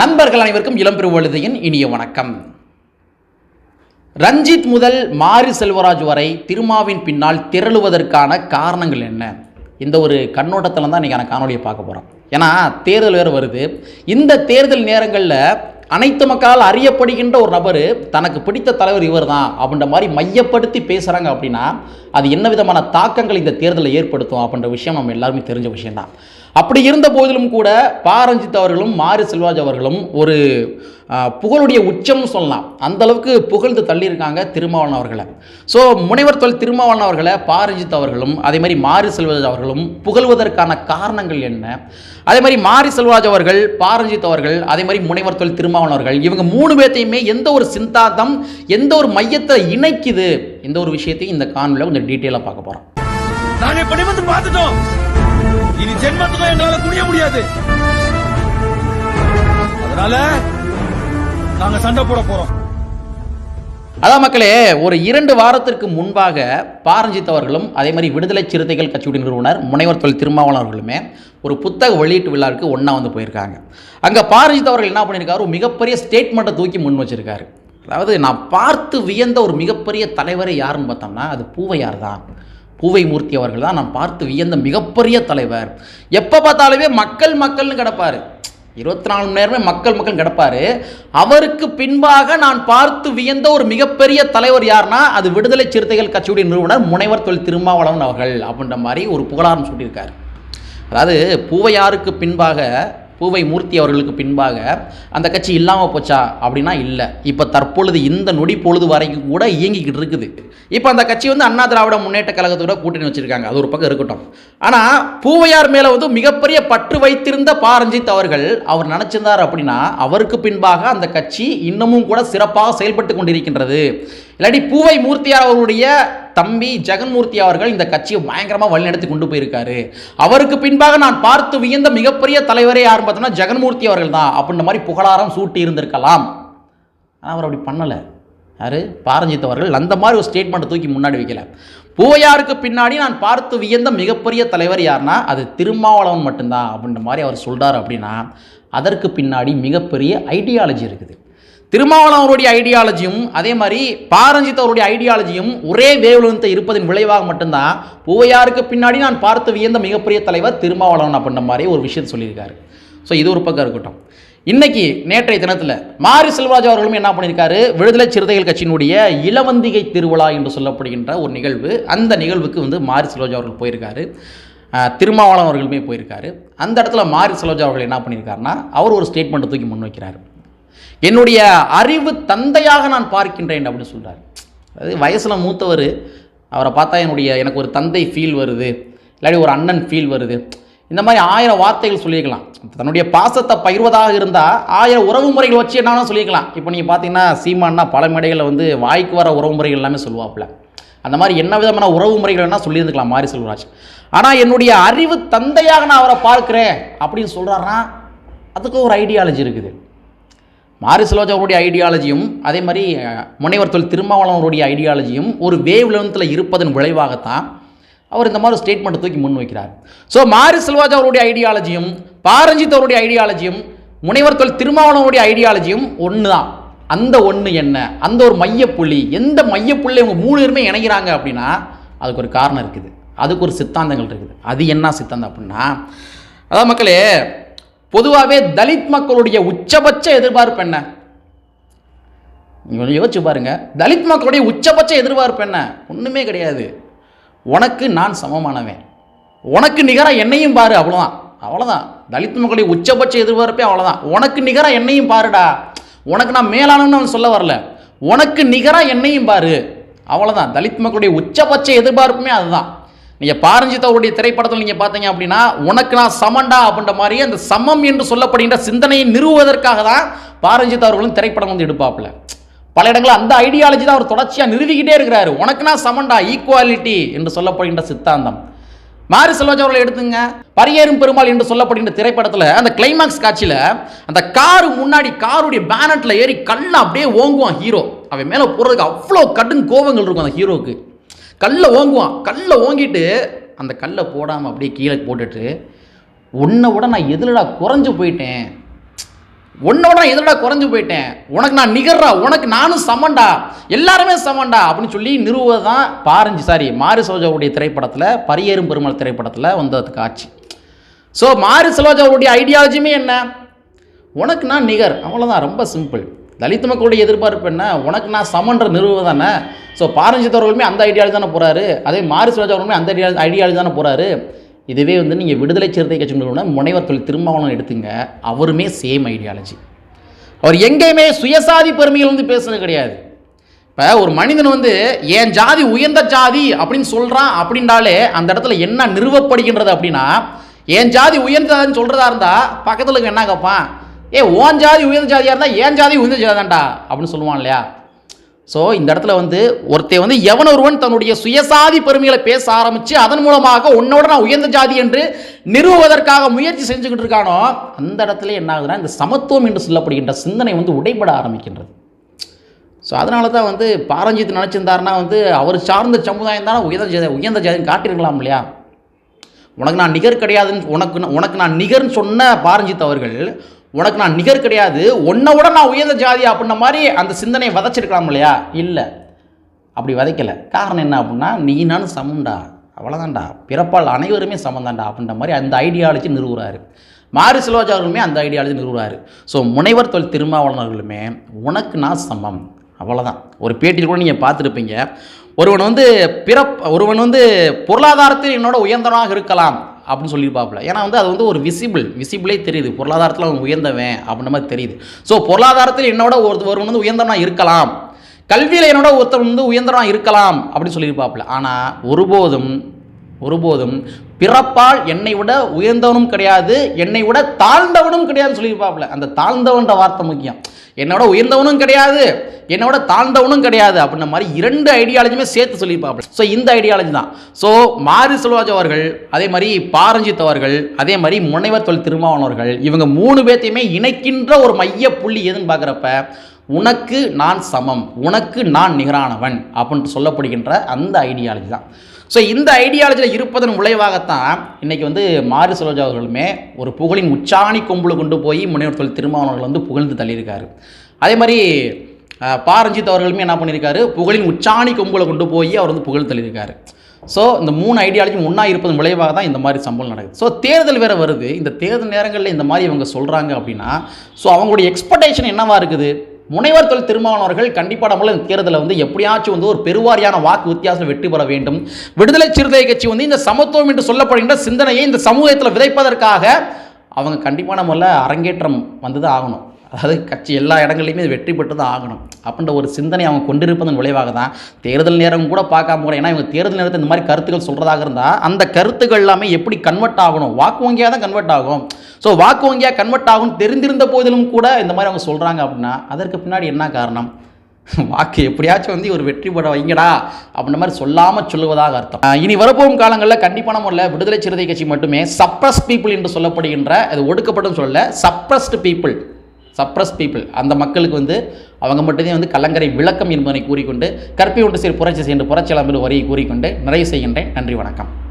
நண்பர்கள் அனைவருக்கும் இளம்பெருவழுதையின் இனிய வணக்கம். ரஞ்சித் முதல் மாரி செல்வராஜ் வரை திருமாவின் பின்னால் திரளுவதற்கான காரணங்கள் என்ன? இந்த ஒரு கண்ணோட்டத்தில் தான் இன்றைக்கான காணொலியை பார்க்க போகிறோம் ஏன்னா தேர்தல் வேறு வருது. இந்த தேர்தல் நேரங்களில் அனைத்து மக்களால் அறியப்படுகின்ற ஒரு நபர் தனக்கு பிடித்த தலைவர் இவர் தான் அப்படின்ற மாதிரி மையப்படுத்தி பேசுகிறாங்க அப்படின்னா அது என்ன விதமான தாக்கங்கள் இந்த தேர்தலில் ஏற்படுத்தும் அப்படின்ற விஷயம் நம்ம எல்லாருமே தெரிஞ்ச விஷயம்தான். அப்படி இருந்த போதிலும் கூட பாரஞ்சித் அவர்களும் மாரி செல்வாஜ் அவர்களும் ஒரு புகழுடைய உச்சம்னு சொல்லலாம். அந்தளவுக்கு புகழ்ந்து தள்ளியிருக்காங்க திருமாவளவன் அவர்களை. ஸோ முனைவர் தொல் திருமாவளவன் அவர்களை பாரஞ்சித் அவர்களும் அதே மாதிரி மாரி செல்வராஜ் அவர்களும் புகழ்வதற்கான காரணங்கள் என்ன? அதே மாதிரி மாரி செல்வராஜ் அவர்கள் பாரஞ்சித் அவர்கள் அதே மாதிரி முனைவர் தொல் திருமாவளவன் அவர்கள் இவங்க மூணு பேர்த்தையுமே எந்த ஒரு சிந்தாந்தம் எந்த ஒரு மையத்தை இணைக்குது? எந்த ஒரு விஷயத்தையும் இந்த காணொலியில் கொஞ்சம் டீட்டெயிலாக பார்க்க போகிறோம் நாங்கள் இப்ப பார்த்துட்டோம். இனி ஜென்மத்துக்கும் எங்களால குனிய முடியாது. அதனால நாங்க சண்டை போட போறோம். அதான் மக்களே ஒரு இரண்டு வாரத்திற்கு முன்பாக பாரஞ்சித் அவர்களும் அதே மாதிரி விடுதலை சிறுத்தைகள் கட்சியுடைய நிறுவனர் முனைவர் தொழில் திருமாவளவன் அவர்களுமே ஒரு புத்தக வெளியீட்டு விழாவுக்கு ஒன்றா வந்து போயிருக்காங்க. அங்கே பாரஞ்சித் அவர்கள் என்ன பண்ணியிருக்காரு? ஒரு மிகப்பெரிய ஸ்டேட்மெண்ட்டை தூக்கி முன் வச்சிருக்காரு. அதாவது நான் பார்த்து வியந்த ஒரு மிகப்பெரிய தலைவரை யாருன்னு பார்த்தோம்னா அது பூவையார் தான். பூவை மூர்த்தி அவர்கள் தான் நான் பார்த்து வியந்த மிகப்பெரிய தலைவர். எப்போ பார்த்தாலுமே மக்கள் மக்கள்னு கிடப்பார். இருபத்தி நாலு மணி நேரமே மக்கள் மக்கள் கிடப்பார். அவருக்கு பின்பாக நான் பார்த்து வியந்த ஒரு மிகப்பெரிய தலைவர் யார்னா அது விடுதலை சிறுத்தைகள் கட்சியுடைய நிறுவனர் முனைவர் தொழில் திருமாவளவன் அவர்கள் அப்படின்ற மாதிரி ஒரு புகழாரம் சொல்லியிருக்கார் அதாவது பூவையாருக்கு பின்பாக பூவை மூர்த்தி அவர்களுக்கு பின்பாக அந்த கட்சி இல்லாமல் போச்சா அப்படின்னா இல்லை. இப்போ தற்பொழுது இந்த நொடி பொழுது வரைக்கும் கூட இயங்கிக்கிட்டு இருக்குது. இப்போ அந்த கட்சி வந்து அண்ணா திராவிட முன்னேற்ற கழகத்தோட கூட்டணி வச்சிருக்காங்க. அது ஒரு பக்கம் இருக்கட்டும். ஆனால் பூவையார் மேலே வந்து மிகப்பெரிய பற்று வைத்திருந்த பாரஞ்சித் அவர்கள் அவர் நினச்சிருந்தார் அப்படின்னா அவருக்கு பின்பாக அந்த கட்சி இன்னமும் கூட சிறப்பாக செயல்பட்டு கொண்டிருக்கின்றது. இல்லாட்டி பூவை மூர்த்தியார் அவர்களுடைய தம்பி ஜெகன்மூர்த்தி அவர்கள் இந்த கட்சியை பயங்கரமாக வழிநடத்தி கொண்டு போயிருக்காரு. அவருக்கு பின்பாக நான் பார்த்து வியந்த மிகப்பெரிய தலைவரே யாருன்னு பார்த்தோம்னா ஜெகன்மூர்த்தி அவர்கள் தான் அப்படின்ற மாதிரி புகழாரம் சூட்டி இருந்திருக்கலாம். ஆனால் அவர் அப்படி பண்ணலை. யாரு? பாரஞ்சித் அவர்கள். அந்த மாதிரி ஒரு ஸ்டேட்மெண்ட்டை தூக்கி முன்னாடி வைக்கல. பூவையாருக்கு பின்னாடி நான் பார்த்து வியந்த மிகப்பெரிய தலைவர் யாருன்னா அது திருமாவளவன் மட்டும்தான் அப்படின்ற மாதிரி அவர் சொல்கிறார் அப்படின்னா அதற்கு பின்னாடி மிகப்பெரிய ஐடியாலஜி இருக்குது. திருமாவளம் அவருடைய ஐடியாலஜியும் அதே மாதிரி பாரஞ்சித் அவருடைய ஐடியாலஜியும் ஒரே வேவ்லென்த்தை இருப்பதன் விளைவாக மட்டும்தான் பூவையாருக்கு பின்னாடி நான் பார்த்து வியந்த மிகப்பெரிய தலைவர் திருமாவளவன் அப்படின்ற மாதிரி ஒரு விஷயம் சொல்லியிருக்காரு. ஸோ இது ஒரு பக்கம் இருக்கட்டும். இன்னைக்கு நேற்றைய தினத்தில் மாரி செல்வராஜ் அவர்களும் என்ன பண்ணியிருக்காரு? விடுதலை சிறுத்தைகள் கட்சியினுடைய இளவந்திகை திருவிழா என்று சொல்லப்படுகின்ற ஒரு நிகழ்வு அந்த நிகழ்வுக்கு வந்து மாரி செல்வராஜ் அவர்கள் போயிருக்காரு. திருமாவளம் திருமாவளவன் அவர்களுமே போயிருக்காரு. அந்த இடத்துல மாரி செல்வராஜ் அவர்கள் என்ன பண்ணியிருக்காருன்னா அவர் ஒரு ஸ்டேட்மெண்ட்டை தூக்கி முன் வைக்கிறார். என்னுடைய அறிவு தந்தையாக நான் பார்க்கின்றேன் அப்படின்னு சொல்கிறார் அதாவது வயசில் மூத்தவர் அவரை பார்த்தா என்னுடைய எனக்கு ஒரு தந்தை ஃபீல் வருது இல்லாட்டி ஒரு அண்ணன் ஃபீல் வருது. இந்த மாதிரி ஆயிரம் வார்த்தைகள் சொல்லியிருக்கலாம். தன்னுடைய பாசத்தை பகிர்வதாக இருந்தால் ஆயிரம் உறவு முறைகள் வச்சு என்னாலும் சொல்லியிருக்கலாம். இப்போ நீங்கள் பார்த்தீங்கன்னா சீமான்னா பல மேடைகளில் வந்து வாய்க்கு வர உறவு முறைகள் எல்லாமே சொல்லுவாப்புல. அந்த மாதிரி என்ன விதமான உறவு முறைகள் வேணால் சொல்லியிருந்துக்கலாம் மாரி செல்வராஜ் ஆனால் என்னுடைய அறிவு தந்தையாக நான் அவரை பார்க்குறேன் அப்படின்னு சொல்கிறாருன்னா அதுக்கு ஒரு ஐடியாலஜி இருக்குது. மாரி ஐடியாலஜியும் அதே மாதிரி முனைவர் தொழில் திருமாவளவனுடைய ஐடியாலஜியும் ஒரு வேவ் லெவன்த்தில் இருப்பதன் விளைவாகத்தான் அவர் இந்த மாதிரி ஸ்டேட்மெண்ட்டை தூக்கி முன் வைக்கிறார். ஸோ மாரி செல்வராஜ் அவருடைய ஐடியாலஜியும் பாரஞ்சித் அவருடைய ஐடியாலஜியும் முனைவர் தொழில் திருமாவளவனுடைய ஐடியாலஜியும் ஒன்று தான் அந்த ஒன்று என்ன? அந்த ஒரு மையப்புள்ளி. எந்த மையப்புள்ளி இவங்க மூணு பேருமே இணைகிறாங்க அப்படின்னா அதுக்கு ஒரு காரணம் இருக்குது. அதுக்கு ஒரு சித்தாந்தங்கள் இருக்குது. அது என்ன சித்தாந்தம் அப்படின்னா அதான் மக்களே பொதுவாகவே தலித் மக்களுடைய உச்சபட்ச எதிர்பார்ப்பு என்ன? கொஞ்சம் யோசிச்சு பாருங்க. தலித் மக்களுடைய உச்சபட்ச எதிர்பார்ப்பு என்ன? ஒன்றுமே கிடையாது. உனக்கு நான் சமமானவன். உனக்கு நிகராக என்னையும் பாரு அவ்வளோதான் அவ்வளோதான் தலித் மக்களுடைய உச்சபட்ச எதிர்பார்ப்பே அவ்வளோதான் உனக்கு நிகராக என்னையும் பாருடா. உனக்கு நான் மேலானவன் அவன் சொல்ல வரல. உனக்கு நிகராக என்னையும் பாரு. அவ்வளோதான் தலித் மக்களுடைய உச்சபட்ச எதிர்பார்ப்புமே அதுதான். நீங்கள் பாரஞ்சித் அவருடைய திரைப்படத்தில் நீங்கள் பார்த்தீங்க அப்படின்னா உனக்கு நான் சமண்டா அப்படின்ற மாதிரி அந்த சமம் என்று சொல்லப்படுகின்ற சிந்தனையை நிறுவுவதற்காக தான் பாரஞ்சித் அவர்களும் திரைப்படம் வந்து எடுப்பாப்புல. பல இடங்களில் அந்த ஐடியாலஜி தான் அவர் தொடர்ச்சியாக நிறுவிக்கிட்டே இருக்கிறாரு. உனக்கு நான் சமண்டா ஈக்குவாலிட்டி என்று சொல்லப்படுகின்ற சித்தாந்தம். மாரி செல்வராஜ் அவர்களை எடுத்துங்க. பரியேறும் பெருமாள் என்று சொல்லப்படுகின்ற திரைப்படத்தில் அந்த கிளைமாக்ஸ் காட்சியில் அந்த காரு முன்னாடி காருடைய பேனட்டில் ஏறி கல்லை அப்படியே ஓங்குவான் ஹீரோ அவன் மேலே போகிறதுக்கு அவ்வளோ கடும் கோபங்கள் இருக்கும் அந்த ஹீரோவுக்கு கல்லை ஓங்குவான். கல்லை ஓங்கிட்டு அந்த கல்லை போடாமல் அப்படியே கீழே போட்டுட்டு உன்னை விட நான் எதிலடா குறைஞ்சு போயிட்டேன்? உன்னோட நான் எதிரடா குறைஞ்சு போயிட்டேன்? உனக்கு நான் நிகர்றா? உனக்கு நானும் சமண்டா எல்லாருமே சமண்டா அப்படின்னு சொல்லி நிறுவுவது தான் பாரஞ்சு சாரி மாரி சோஜாவுடைய திரைப்படத்தில் பரியேறும் பெருமாள் திரைப்படத்தில் வந்தது காட்சி ஸோ மாரி சலோஜாவுடைய ஐடியாலஜியுமே என்ன? உனக்கு நான் நிகர். அவ்வளோதான் ரொம்ப சிம்பிள் தலித் மக்களுடைய எதிர்பார்ப்பு என்ன? உனக்கு நான் சமன்ற நிறுவ தானே? ஸோ பாரஞ்சித் அவர்களுமே அந்த ஐடியாலஜி தானே போகிறாரு அதே மாரி சலோஜா அவர்களுமே அந்த ஐடியா ஐடியாலஜி தானே போகிறாரு இதுவே வந்து நீங்கள் விடுதலை சிறுத்தை கட்சி முனைவர் தொழில் திருமாவளவன் எடுத்துங்க. அவருமே சேம் ஐடியாலஜி அவர் எங்கேயுமே சுயசாதி பெருமைகள் வந்து பேசுனது கிடையாது. இப்போ ஒரு மனிதன் வந்து என் ஜாதி உயர்ந்த ஜாதி அப்படின்னு சொல்கிறான் அப்படின்றாலே அந்த இடத்துல என்ன நிறுவப்படுகின்றது அப்படின்னா என் ஜாதி உயர்ந்ததான்னு சொல்கிறதா இருந்தால் பக்கத்தில் என்ன கேட்பான் ஏ ஓன் ஜாதி உயர்ந்த ஜாதியாக இருந்தால் ஏன் ஜாதி உயர்ந்த ஜாதி தான்டா அப்படின்னு சொல்லுவான் இல்லையா? ஸோ இந்த இடத்துல வந்து ஒருத்தன் வந்து எவன் ஒருவன் தன்னுடைய சுயசாதி பெருமைகளை பேச ஆரம்பித்து அதன் மூலமாக உன்னோட நான் உயர்ந்த ஜாதி என்று நிறுவுவதற்காக முயற்சி செஞ்சுக்கிட்டு இருக்கானோ அந்த இடத்துல என்ன ஆகுதுன்னா இந்த சமத்துவம் என்று சொல்லப்படுகின்ற சிந்தனை வந்து உடைபட ஆரம்பிக்கின்றது. ஸோ அதனால தான் வந்து பாரஞ்சித் நினச்சிருந்தாருன்னா வந்து அவர் சார்ந்த சமுதாயம் தானே உயர்ந்த ஜாதி உயர்ந்த ஜாதின்னு காட்டியிருக்கலாம் இல்லையா? உனக்கு நான் நிகர் கிடையாதுன்னு உனக்கு உனக்கு நான் நிகர்னு சொன்ன பாரஞ்சித் அவர்கள் உனக்கு நான் நிகர் கிடையாது உன்னை விட நான் உயர்ந்த ஜாதி அப்படின்ன மாதிரி அந்த சிந்தனையை விதைச்சிருக்கலாம் இல்லையா? இல்லை. அப்படி விதைக்கலை. காரணம் என்ன அப்படின்னா நீ நானும் சமம்டா. அவ்வளோதான்டா பிறப்பால் அனைவருமே சமந்தான்டா அப்படின்ற மாதிரி அந்த ஐடியாலஜி நிறுவுறாரு. மாரி செல்வாஜ் அவர்களுமே அந்த ஐடியாலஜி நிறுவுறாரு. ஸோ முனைவர் தொழில் திருமாவளர்களுமே உனக்கு நான் சமம். அவ்வளோதான் ஒரு பேட்டியில் கூட நீங்கள் பார்த்துருப்பீங்க. ஒருவன் வந்து பிறப் ஒருவன் வந்து பொருளாதாரத்தில் என்னோட உயர்ந்தவனாக இருக்கலாம். அப்படின்னு சொல்லியிருப்பாப்புல. ஏன்னா வந்து அது வந்து ஒரு விசிபிள் விசிபிளே தெரியுது. பொருளாதாரத்தில் அவன் உயர்ந்தவன் அப்படின்ற மாதிரி தெரியுது. ஸோ பொருளாதாரத்தில் என்னோட ஒரு ஒருவன் வந்து உயர்ந்தவனாக இருக்கலாம். கல்வியில் என்னோட ஒருத்தர் வந்து உயர்ந்தவனாக இருக்கலாம் அப்படின்னு சொல்லியிருப்பாப்புல. ஆனால் ஒருபோதும் ஒருபோதும் பிறப்பால் என்னை விட உயர்ந்தவனும் கிடையாது என்னை விட தாழ்ந்தவனும் கிடையாதுன்னு சொல்லியிருப்பாப்புல. அந்த தாழ்ந்தவன்ற வார்த்தை முக்கியம். என்னோட உயர்ந்தவனும் கிடையாது என்னோட தாழ்ந்தவனும் கிடையாது அப்படின்ற மாதிரி இரண்டு ஐடியாலஜியுமே சேர்த்து சொல்லியிருப்பாங்க. ஸோ இந்த ஐடியாலஜி தான். ஸோ மாரி செல்வாஜ் அவர்கள் அதே மாதிரி பாரஞ்சித் அவர்கள் அதே மாதிரி முனைவர் தொழில் திருமாவனவர்கள் இவங்க மூணு பேர்த்தையுமே இணைக்கின்ற ஒரு மைய புள்ளி எதுன்னு பார்க்குறப்ப உனக்கு நான் சமம் உனக்கு நான் நிகரானவன் அப்படின்ட்டு சொல்லப்படுகின்ற அந்த ஐடியாலஜி தான். ஸோ இந்த ஐடியாலஜியில் இருப்பதன் விளைவாகத்தான் இன்றைக்கி வந்து மாரி சரோஜா அவர்களுமே ஒரு புகழின் உச்சாணி கொம்புல கொண்டு போய் முனைவர் தொழில் திருமாவளவர்கள் வந்து புகழ்ந்து தள்ளியிருக்காரு. அதே மாதிரி பாரஞ்சித் அவர்களுமே என்ன பண்ணியிருக்காரு? புகழின் உச்சாணி கொம்புல கொண்டு போய் அவர் வந்து புகழ் தள்ளியிருக்காரு. ஸோ இந்த மூணு ஐடியாலஜி ஒன்றா இருப்பதன் விளைவாக தான் இந்த மாதிரி சம்பவம் நடக்குது. ஸோ தேர்தல் வேறு வருது. இந்த தேர்தல் நேரங்களில் இந்த மாதிரி இவங்க சொல்கிறாங்க அப்படின்னா ஸோ அவங்களுடைய எக்ஸ்பெக்டேஷன் என்னவாக இருக்குது? முனைவர் தொழில் திருமாவளவர்கள் கண்டிப்பாக நம்மள இந்த தேர்தலில் வந்து எப்படியாச்சும் வந்து ஒரு பெருவாரியான வாக்கு வித்தியாசம் வெற்றி பெற வேண்டும். விடுதலை சிறுத்தை கட்சி வந்து இந்த சமத்துவம் என்று சொல்லப்படுகின்ற சிந்தனையை இந்த சமூகத்தில் விதைப்பதற்காக அவங்க கண்டிப்பான முறையில் அரங்கேற்றம் வந்து தான் ஆகணும். அதாவது கட்சி எல்லா இடங்கள்லையுமே இது வெற்றி பெற்று தான் ஆகணும். அப்படின்ற ஒரு சிந்தனை அவங்க கொண்டிருப்பதன் விளைவாக தான் தேர்தல் நேரம் கூட பார்க்காம கூட ஏன்னா இவங்க தேர்தல் நேரத்தில் இந்த மாதிரி கருத்துக்கள் சொல்கிறதாக இருந்தால் அந்த கருத்துக்கள் எல்லாமே எப்படி கன்வெர்ட் ஆகணும்? வாக்கு வங்கியாக தான் கன்வெர்ட் ஆகும். ஸோ வாக்கு வங்கியாக கன்வெர்ட் ஆகும் தெரிந்திருந்த போதிலும் கூட இந்த மாதிரி அவங்க சொல்கிறாங்க அப்படின்னா அதற்கு பின்னாடி என்ன காரணம்? வாக்கு எப்படியாச்சும் வந்து ஒரு வெற்றி பெற வைங்கடா அப்படின்ற மாதிரி சொல்லாமல் சொல்லுவதாக அர்த்தம். இனி வரப்போகும் காலங்களில் கண்டிப்பான முறையில் விடுதலை சிறுத்தை கட்சி மட்டுமே சப்ரஸ் பீப்புள் என்று சொல்லப்படுகின்ற அது ஒடுக்கப்படும் சொல்ல சப்ரஸ்டு பீப்புள் சப்ரஸ் பீப்புள் அந்த மக்களுக்கு வந்து அவங்க மட்டுமே வந்து கலங்கரை விளக்கம் என்பதனை கூறிக்கொண்டு கற்பி ஒன்று சீர் புரட்சி செய்கின்ற புரட்சி என்று வரியை கூறிக்கொண்டு நிறைவு செய்கின்றேன். நன்றி வணக்கம்.